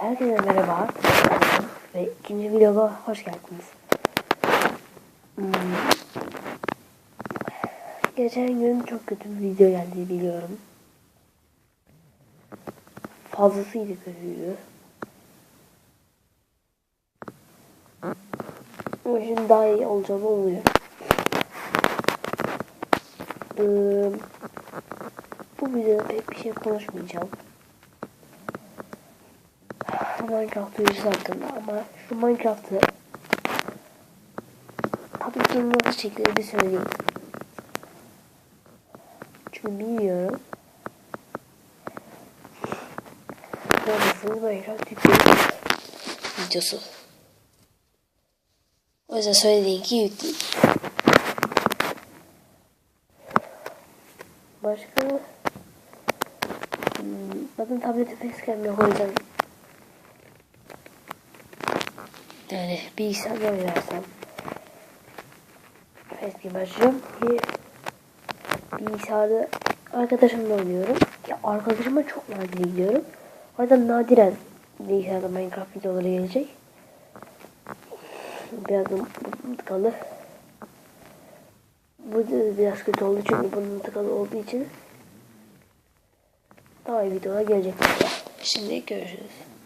Herkese merhaba ve ikinci vloga hoş geldiniz. Hmm. Geçen gün çok kötü bir video geldi biliyorum. Fazlasıyla kötüydü. Şimdi daha iyi olacağını umuyorum. Ee, bu videoda pek bir şey konuşmayacağım. Minecraft videosu hakkında ama şu Minecraft'ı tabii nasıl çekilir bir söyleyeyim. Çünkü bilmiyorum. Neredesiniz Minecraft yükleyeyim videosu. O yüzden söylediğim ki yükleyeyim. Başka hmm, zaten tablete facecam yok o yüzden yani bilgisayarda oynarsam facecam açacağım ki bilgisayarda arkadaşımla oynuyorum. Ya arkadaşıma çok nadir gidiyorum. O yüzden nadiren bilgisayarda Minecraft videoları gelecek. Biraz tıkalı. Bu biraz kötü oldu çünkü bunun tıkalı olduğu için daha iyi videolar gelecek. Şimdi görüşürüz.